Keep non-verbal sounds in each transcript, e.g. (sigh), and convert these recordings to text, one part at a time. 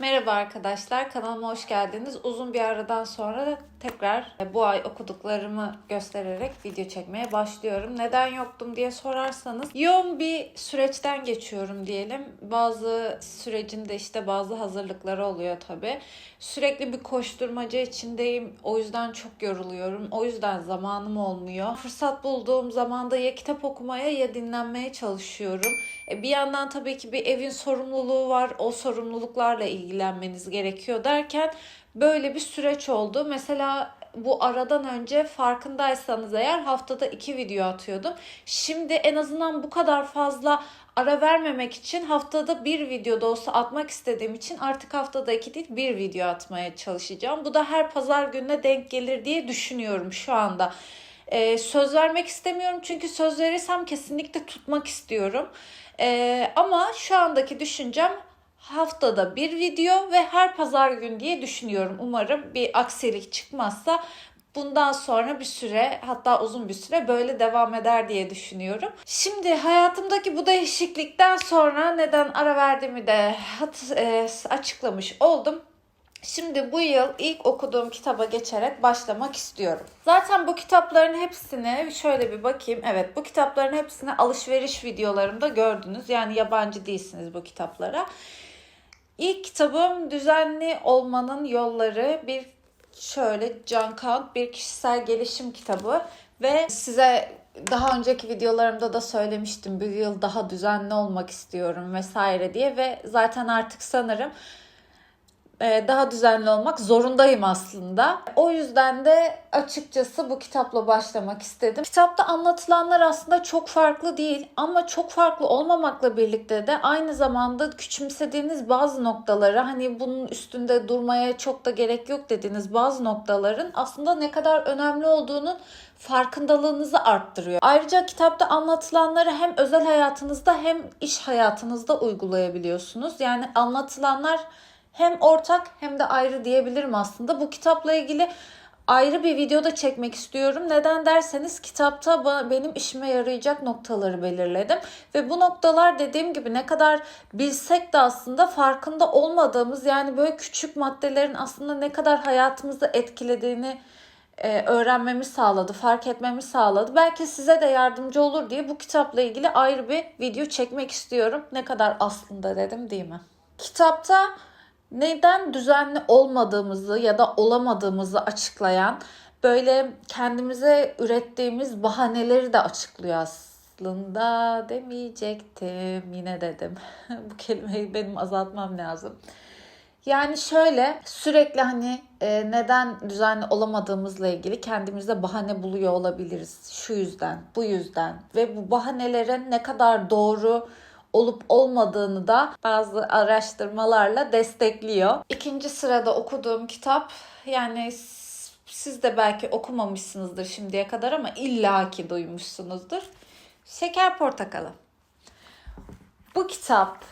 Merhaba arkadaşlar, kanalıma hoş geldiniz. Uzun bir aradan sonra tekrar bu ay okuduklarımı göstererek video çekmeye başlıyorum. Neden yoktum diye sorarsanız yoğun bir süreçten geçiyorum diyelim. Bazı sürecinde işte bazı hazırlıkları oluyor tabii. Sürekli bir koşturmaca içindeyim. O yüzden çok yoruluyorum. O yüzden zamanım olmuyor. Fırsat bulduğum zaman da ya kitap okumaya ya dinlenmeye çalışıyorum. E, Bir yandan tabii ki bir evin sorumluluğu var. O sorumluluklarla ilgilenmeniz gerekiyor derken böyle bir süreç oldu. Mesela bu aradan önce farkındaysanız eğer haftada iki video atıyordum. Şimdi en azından bu kadar fazla ara vermemek için haftada bir video da olsa atmak istediğim için artık haftada iki değil bir video atmaya çalışacağım. Bu da her pazar gününe denk gelir diye düşünüyorum şu anda. Ee, söz vermek istemiyorum çünkü söz verirsem kesinlikle tutmak istiyorum. Ee, ama şu andaki düşüncem haftada bir video ve her pazar gün diye düşünüyorum. Umarım bir aksilik çıkmazsa bundan sonra bir süre hatta uzun bir süre böyle devam eder diye düşünüyorum. Şimdi hayatımdaki bu değişiklikten sonra neden ara verdiğimi de e, açıklamış oldum. Şimdi bu yıl ilk okuduğum kitaba geçerek başlamak istiyorum. Zaten bu kitapların hepsini şöyle bir bakayım. Evet bu kitapların hepsini alışveriş videolarımda gördünüz. Yani yabancı değilsiniz bu kitaplara. İlk kitabım Düzenli Olmanın Yolları. Bir şöyle John Count bir kişisel gelişim kitabı ve size daha önceki videolarımda da söylemiştim bu yıl daha düzenli olmak istiyorum vesaire diye ve zaten artık sanırım daha düzenli olmak zorundayım aslında. O yüzden de açıkçası bu kitapla başlamak istedim. Kitapta anlatılanlar aslında çok farklı değil ama çok farklı olmamakla birlikte de aynı zamanda küçümsediğiniz bazı noktaları hani bunun üstünde durmaya çok da gerek yok dediğiniz bazı noktaların aslında ne kadar önemli olduğunun farkındalığınızı arttırıyor. Ayrıca kitapta anlatılanları hem özel hayatınızda hem iş hayatınızda uygulayabiliyorsunuz. Yani anlatılanlar hem ortak hem de ayrı diyebilirim aslında. Bu kitapla ilgili ayrı bir video da çekmek istiyorum. Neden derseniz kitapta benim işime yarayacak noktaları belirledim. Ve bu noktalar dediğim gibi ne kadar bilsek de aslında farkında olmadığımız yani böyle küçük maddelerin aslında ne kadar hayatımızı etkilediğini e, öğrenmemi sağladı, fark etmemi sağladı. Belki size de yardımcı olur diye bu kitapla ilgili ayrı bir video çekmek istiyorum. Ne kadar aslında dedim değil mi? Kitapta neden düzenli olmadığımızı ya da olamadığımızı açıklayan böyle kendimize ürettiğimiz bahaneleri de açıklıyor aslında demeyecektim yine dedim. (laughs) Bu kelimeyi benim azaltmam lazım. Yani şöyle sürekli hani e, neden düzenli olamadığımızla ilgili kendimize bahane buluyor olabiliriz. Şu yüzden, bu yüzden ve bu bahanelerin ne kadar doğru olup olmadığını da bazı araştırmalarla destekliyor. İkinci sırada okuduğum kitap yani siz de belki okumamışsınızdır şimdiye kadar ama illaki duymuşsunuzdur. Şeker Portakalı. Bu kitap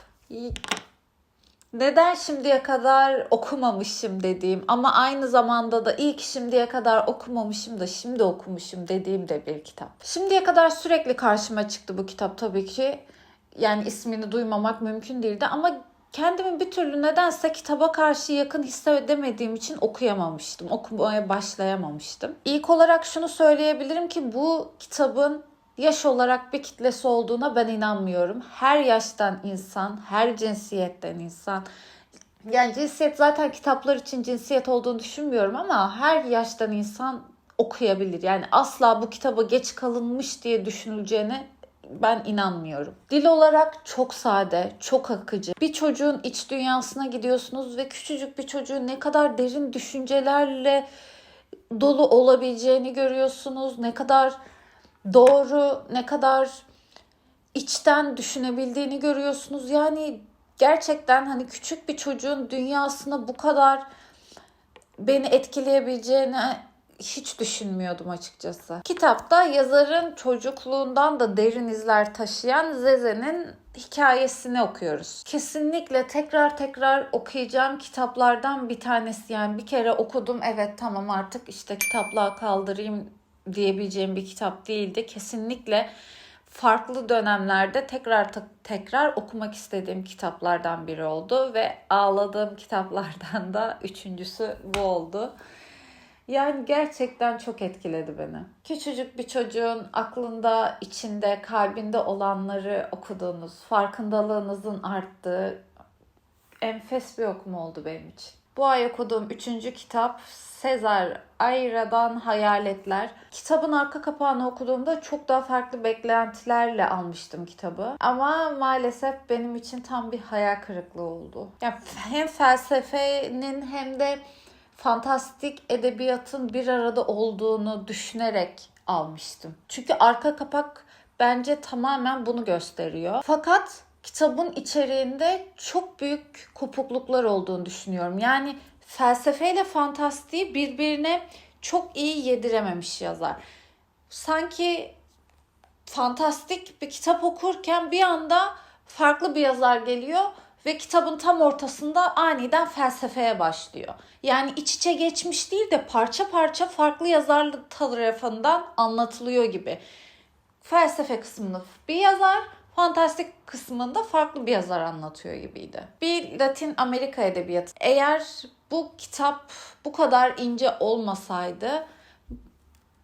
neden şimdiye kadar okumamışım dediğim ama aynı zamanda da ilk şimdiye kadar okumamışım da şimdi okumuşum dediğim de bir kitap. Şimdiye kadar sürekli karşıma çıktı bu kitap tabii ki. Yani ismini duymamak mümkün değildi ama kendimi bir türlü nedense kitaba karşı yakın hissedemediğim için okuyamamıştım. Okumaya başlayamamıştım. İlk olarak şunu söyleyebilirim ki bu kitabın yaş olarak bir kitlesi olduğuna ben inanmıyorum. Her yaştan insan, her cinsiyetten insan. Yani cinsiyet zaten kitaplar için cinsiyet olduğunu düşünmüyorum ama her yaştan insan okuyabilir. Yani asla bu kitaba geç kalınmış diye düşünüleceğine ben inanmıyorum. Dil olarak çok sade, çok akıcı. Bir çocuğun iç dünyasına gidiyorsunuz ve küçücük bir çocuğun ne kadar derin düşüncelerle dolu olabileceğini görüyorsunuz. Ne kadar doğru, ne kadar içten düşünebildiğini görüyorsunuz. Yani gerçekten hani küçük bir çocuğun dünyasına bu kadar beni etkileyebileceğini hiç düşünmüyordum açıkçası. Kitapta yazarın çocukluğundan da derin izler taşıyan Zeze'nin hikayesini okuyoruz. Kesinlikle tekrar tekrar okuyacağım kitaplardan bir tanesi. Yani bir kere okudum evet tamam artık işte kitaplığa kaldırayım diyebileceğim bir kitap değildi. Kesinlikle farklı dönemlerde tekrar tekrar okumak istediğim kitaplardan biri oldu ve ağladığım kitaplardan da üçüncüsü bu oldu. Yani gerçekten çok etkiledi beni. Küçücük bir çocuğun aklında, içinde, kalbinde olanları okuduğunuz, farkındalığınızın arttığı enfes bir okuma oldu benim için. Bu ay okuduğum üçüncü kitap Sezar Ayra'dan Hayaletler. Kitabın arka kapağını okuduğumda çok daha farklı beklentilerle almıştım kitabı. Ama maalesef benim için tam bir hayal kırıklığı oldu. Yani hem felsefenin hem de fantastik edebiyatın bir arada olduğunu düşünerek almıştım. Çünkü arka kapak bence tamamen bunu gösteriyor. Fakat kitabın içeriğinde çok büyük kopukluklar olduğunu düşünüyorum. Yani felsefeyle fantastiği birbirine çok iyi yedirememiş yazar. Sanki fantastik bir kitap okurken bir anda farklı bir yazar geliyor ve kitabın tam ortasında aniden felsefeye başlıyor. Yani iç içe geçmiş değil de parça parça farklı yazarlık tarafından anlatılıyor gibi. Felsefe kısmını bir yazar, fantastik kısmında farklı bir yazar anlatıyor gibiydi. Bir Latin Amerika edebiyatı. Eğer bu kitap bu kadar ince olmasaydı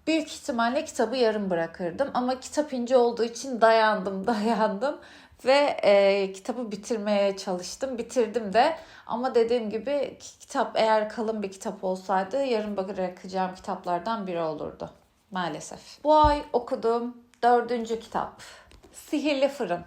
büyük ihtimalle kitabı yarım bırakırdım. Ama kitap ince olduğu için dayandım, (laughs) dayandım ve e, kitabı bitirmeye çalıştım. Bitirdim de ama dediğim gibi kitap eğer kalın bir kitap olsaydı yarım bırakacağım kitaplardan biri olurdu maalesef. Bu ay okuduğum dördüncü kitap Sihirli Fırın.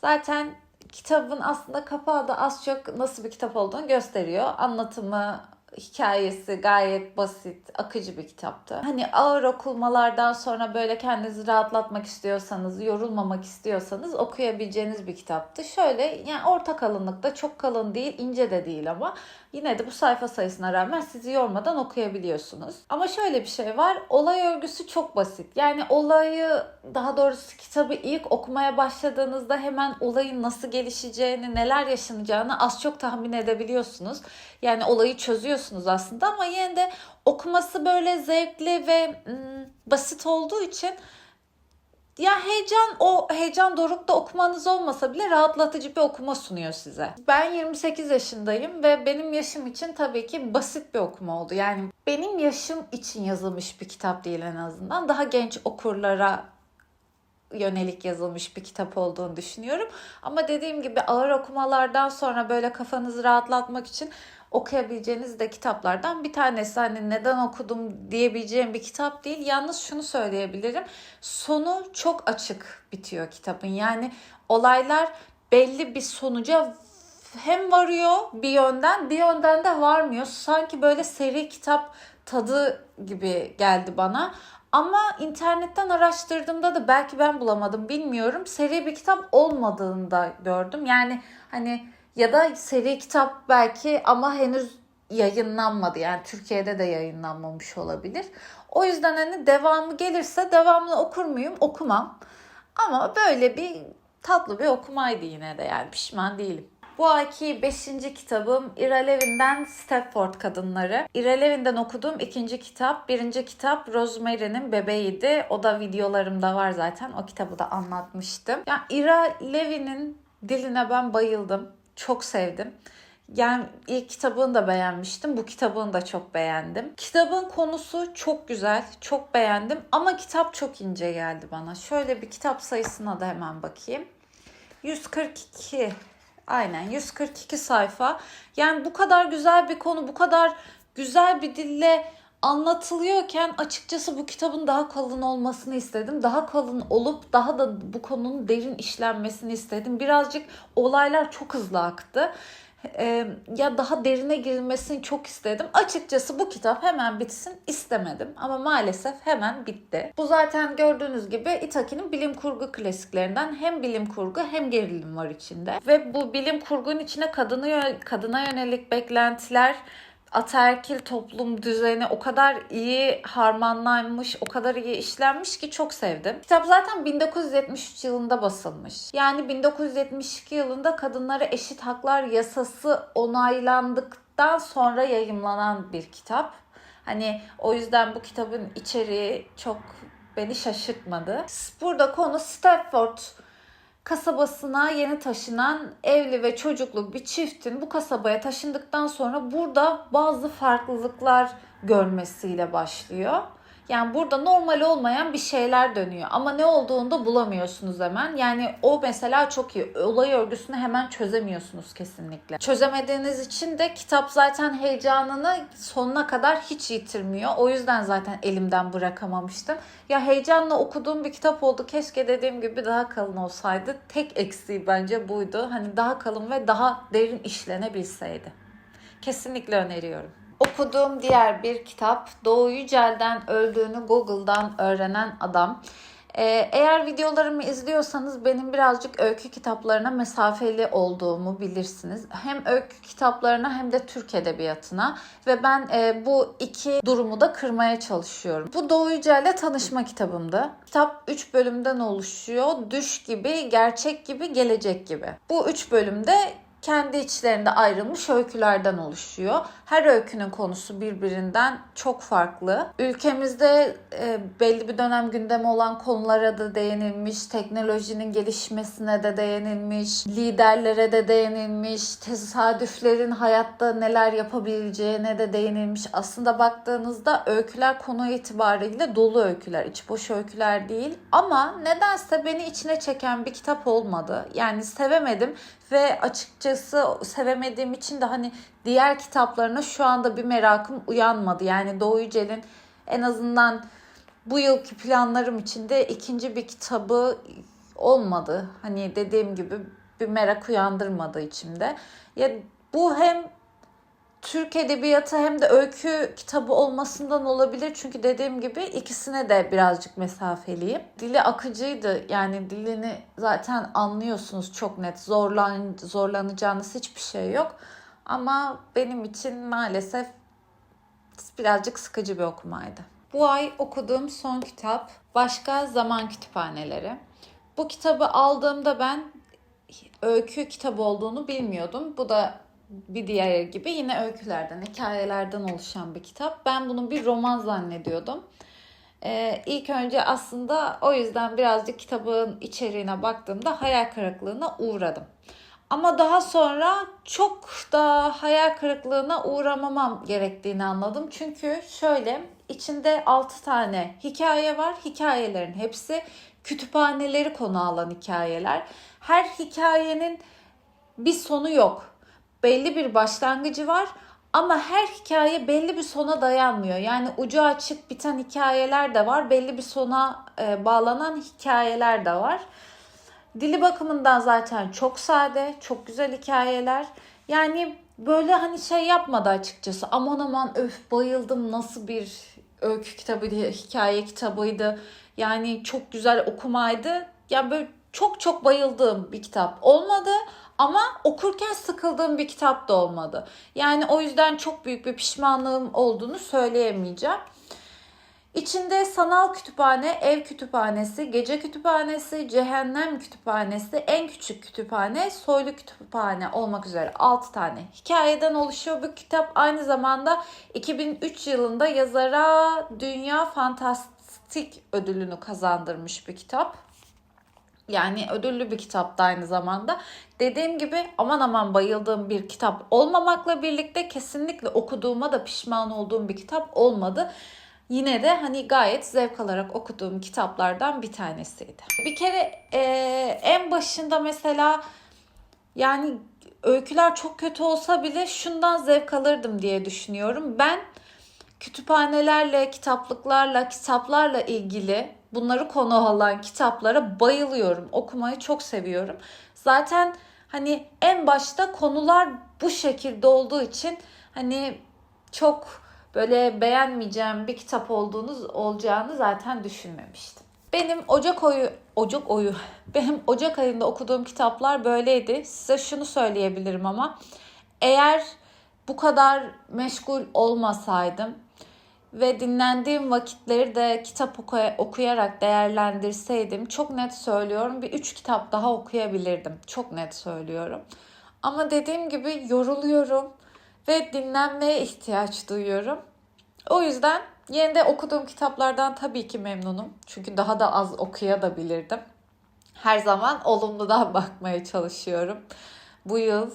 Zaten kitabın aslında kapağı da az çok nasıl bir kitap olduğunu gösteriyor. Anlatımı, hikayesi gayet basit, akıcı bir kitaptı. Hani ağır okulmalardan sonra böyle kendinizi rahatlatmak istiyorsanız, yorulmamak istiyorsanız okuyabileceğiniz bir kitaptı. Şöyle yani orta kalınlıkta çok kalın değil, ince de değil ama yine de bu sayfa sayısına rağmen sizi yormadan okuyabiliyorsunuz. Ama şöyle bir şey var. Olay örgüsü çok basit. Yani olayı daha doğrusu kitabı ilk okumaya başladığınızda hemen olayın nasıl gelişeceğini, neler yaşanacağını az çok tahmin edebiliyorsunuz. Yani olayı çözüyorsunuz aslında ama yine de okuması böyle zevkli ve ım, basit olduğu için ya heyecan o heyecan dorukta okumanız olmasa bile rahatlatıcı bir okuma sunuyor size. Ben 28 yaşındayım ve benim yaşım için tabii ki basit bir okuma oldu. Yani benim yaşım için yazılmış bir kitap değil en azından. Daha genç okurlara yönelik yazılmış bir kitap olduğunu düşünüyorum. Ama dediğim gibi ağır okumalardan sonra böyle kafanızı rahatlatmak için okuyabileceğiniz de kitaplardan bir tanesi. Hani neden okudum diyebileceğim bir kitap değil. Yalnız şunu söyleyebilirim. Sonu çok açık bitiyor kitabın. Yani olaylar belli bir sonuca hem varıyor bir yönden bir yönden de varmıyor. Sanki böyle seri kitap tadı gibi geldi bana. Ama internetten araştırdığımda da belki ben bulamadım bilmiyorum. Seri bir kitap olmadığını da gördüm. Yani hani ya da seri kitap belki ama henüz yayınlanmadı. Yani Türkiye'de de yayınlanmamış olabilir. O yüzden hani devamı gelirse devamını okur muyum? Okumam. Ama böyle bir tatlı bir okumaydı yine de yani pişman değilim. Bu ayki 5. kitabım Ira Levin'den Stepford Kadınları. Ira Levin'den okuduğum ikinci kitap. Birinci kitap Rosemary'nin Bebeğiydi. O da videolarımda var zaten. O kitabı da anlatmıştım. Yani Ira Levin'in diline ben bayıldım. Çok sevdim. Yani ilk kitabını da beğenmiştim. Bu kitabını da çok beğendim. Kitabın konusu çok güzel. Çok beğendim. Ama kitap çok ince geldi bana. Şöyle bir kitap sayısına da hemen bakayım. 142 Aynen 142 sayfa. Yani bu kadar güzel bir konu, bu kadar güzel bir dille anlatılıyorken açıkçası bu kitabın daha kalın olmasını istedim. Daha kalın olup daha da bu konunun derin işlenmesini istedim. Birazcık olaylar çok hızlı aktı e, ya daha derine girilmesini çok istedim. Açıkçası bu kitap hemen bitsin istemedim ama maalesef hemen bitti. Bu zaten gördüğünüz gibi Itaki'nin bilim kurgu klasiklerinden hem bilim kurgu hem gerilim var içinde. Ve bu bilim kurgunun içine kadını kadına yönelik beklentiler ataerkil toplum düzeni o kadar iyi harmanlanmış, o kadar iyi işlenmiş ki çok sevdim. Kitap zaten 1973 yılında basılmış. Yani 1972 yılında kadınlara eşit haklar yasası onaylandıktan sonra yayımlanan bir kitap. Hani o yüzden bu kitabın içeriği çok beni şaşırtmadı. Burada konu Stratford kasabasına yeni taşınan evli ve çocuklu bir çiftin bu kasabaya taşındıktan sonra burada bazı farklılıklar görmesiyle başlıyor. Yani burada normal olmayan bir şeyler dönüyor ama ne olduğunu da bulamıyorsunuz hemen. Yani o mesela çok iyi. Olay örgüsünü hemen çözemiyorsunuz kesinlikle. Çözemediğiniz için de kitap zaten heyecanını sonuna kadar hiç yitirmiyor. O yüzden zaten elimden bırakamamıştım. Ya heyecanla okuduğum bir kitap oldu. Keşke dediğim gibi daha kalın olsaydı. Tek eksiği bence buydu. Hani daha kalın ve daha derin işlenebilseydi. Kesinlikle öneriyorum. Okuduğum diğer bir kitap Doğu Yücel'den öldüğünü Google'dan öğrenen adam. Ee, eğer videolarımı izliyorsanız benim birazcık öykü kitaplarına mesafeli olduğumu bilirsiniz. Hem öykü kitaplarına hem de Türk edebiyatına ve ben e, bu iki durumu da kırmaya çalışıyorum. Bu Doğu Yücel'le tanışma kitabımdı. Kitap 3 bölümden oluşuyor. Düş gibi, gerçek gibi, gelecek gibi. Bu 3 bölümde kendi içlerinde ayrılmış öykülerden oluşuyor. Her öykünün konusu birbirinden çok farklı. Ülkemizde e, belli bir dönem gündemi olan konulara da değinilmiş, teknolojinin gelişmesine de değinilmiş, liderlere de değinilmiş, tesadüflerin hayatta neler yapabileceğine de değinilmiş. Aslında baktığınızda öyküler konu itibariyle dolu öyküler, iç boş öyküler değil. Ama nedense beni içine çeken bir kitap olmadı. Yani sevemedim ve açıkçası sevemediğim için de hani diğer kitaplarına şu anda bir merakım uyanmadı. Yani Doğu Yücel'in en azından bu yılki planlarım içinde ikinci bir kitabı olmadı. Hani dediğim gibi bir merak uyandırmadı içimde. Ya bu hem Türk edebiyatı hem de öykü kitabı olmasından olabilir. Çünkü dediğim gibi ikisine de birazcık mesafeliyim. Dili akıcıydı. Yani dilini zaten anlıyorsunuz çok net. Zorlan, zorlanacağınız hiçbir şey yok. Ama benim için maalesef birazcık sıkıcı bir okumaydı. Bu ay okuduğum son kitap Başka Zaman Kütüphaneleri. Bu kitabı aldığımda ben öykü kitabı olduğunu bilmiyordum. Bu da bir diğer gibi yine öykülerden, hikayelerden oluşan bir kitap. Ben bunu bir roman zannediyordum. Ee, ilk önce aslında o yüzden birazcık kitabın içeriğine baktığımda hayal kırıklığına uğradım. Ama daha sonra çok da hayal kırıklığına uğramamam gerektiğini anladım. Çünkü şöyle içinde 6 tane hikaye var. Hikayelerin hepsi kütüphaneleri konu alan hikayeler. Her hikayenin bir sonu yok. Belli bir başlangıcı var ama her hikaye belli bir sona dayanmıyor. Yani ucu açık biten hikayeler de var. Belli bir sona e, bağlanan hikayeler de var. Dili bakımından zaten çok sade, çok güzel hikayeler. Yani böyle hani şey yapmadı açıkçası. Aman aman öf bayıldım nasıl bir öykü kitabıydı, hikaye kitabıydı. Yani çok güzel okumaydı. Yani böyle çok çok bayıldığım bir kitap olmadı. Ama okurken sıkıldığım bir kitap da olmadı. Yani o yüzden çok büyük bir pişmanlığım olduğunu söyleyemeyeceğim. İçinde sanal kütüphane, ev kütüphanesi, gece kütüphanesi, cehennem kütüphanesi, en küçük kütüphane, soylu kütüphane olmak üzere 6 tane hikayeden oluşuyor. Bu kitap aynı zamanda 2003 yılında yazara Dünya Fantastik ödülünü kazandırmış bir kitap. Yani ödüllü bir kitaptı aynı zamanda. Dediğim gibi aman aman bayıldığım bir kitap olmamakla birlikte kesinlikle okuduğuma da pişman olduğum bir kitap olmadı yine de hani gayet zevk alarak okuduğum kitaplardan bir tanesiydi. Bir kere e, en başında mesela yani öyküler çok kötü olsa bile şundan zevk alırdım diye düşünüyorum. Ben kütüphanelerle, kitaplıklarla, kitaplarla ilgili bunları konu alan kitaplara bayılıyorum. Okumayı çok seviyorum. Zaten hani en başta konular bu şekilde olduğu için hani çok böyle beğenmeyeceğim bir kitap olduğunuz olacağını zaten düşünmemiştim. Benim Ocak oyu Ocak oyu (laughs) benim Ocak ayında okuduğum kitaplar böyleydi. Size şunu söyleyebilirim ama eğer bu kadar meşgul olmasaydım ve dinlendiğim vakitleri de kitap okuyarak değerlendirseydim çok net söylüyorum bir üç kitap daha okuyabilirdim. Çok net söylüyorum. Ama dediğim gibi yoruluyorum ve dinlenmeye ihtiyaç duyuyorum. O yüzden Yine de okuduğum kitaplardan tabii ki memnunum. Çünkü daha da az okuyabilirdim. Her zaman olumludan (laughs) bakmaya çalışıyorum. Bu yıl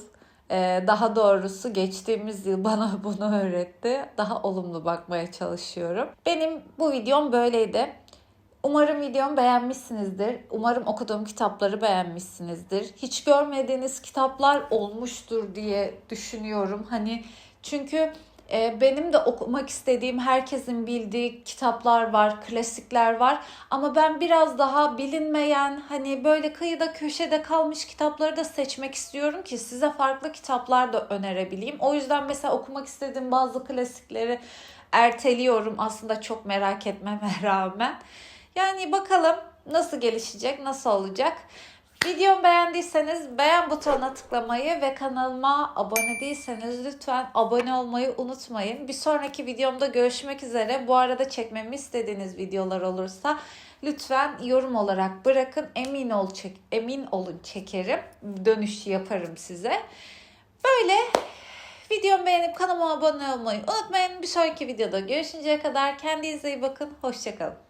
daha doğrusu geçtiğimiz yıl bana (laughs) bunu öğretti. Daha olumlu bakmaya çalışıyorum. Benim bu videom böyleydi. Umarım videomu beğenmişsinizdir. Umarım okuduğum kitapları beğenmişsinizdir. Hiç görmediğiniz kitaplar olmuştur diye düşünüyorum. Hani çünkü benim de okumak istediğim herkesin bildiği kitaplar var, klasikler var. Ama ben biraz daha bilinmeyen, hani böyle kıyıda köşede kalmış kitapları da seçmek istiyorum ki size farklı kitaplar da önerebileyim. O yüzden mesela okumak istediğim bazı klasikleri erteliyorum aslında çok merak etmeme (laughs) rağmen. Yani bakalım nasıl gelişecek, nasıl olacak. Videomu beğendiyseniz beğen butonuna tıklamayı ve kanalıma abone değilseniz lütfen abone olmayı unutmayın. Bir sonraki videomda görüşmek üzere. Bu arada çekmemi istediğiniz videolar olursa lütfen yorum olarak bırakın. Emin ol çek emin olun çekerim. Dönüş yaparım size. Böyle videomu beğenip kanalıma abone olmayı unutmayın. Bir sonraki videoda görüşünceye kadar kendinize iyi bakın. Hoşçakalın.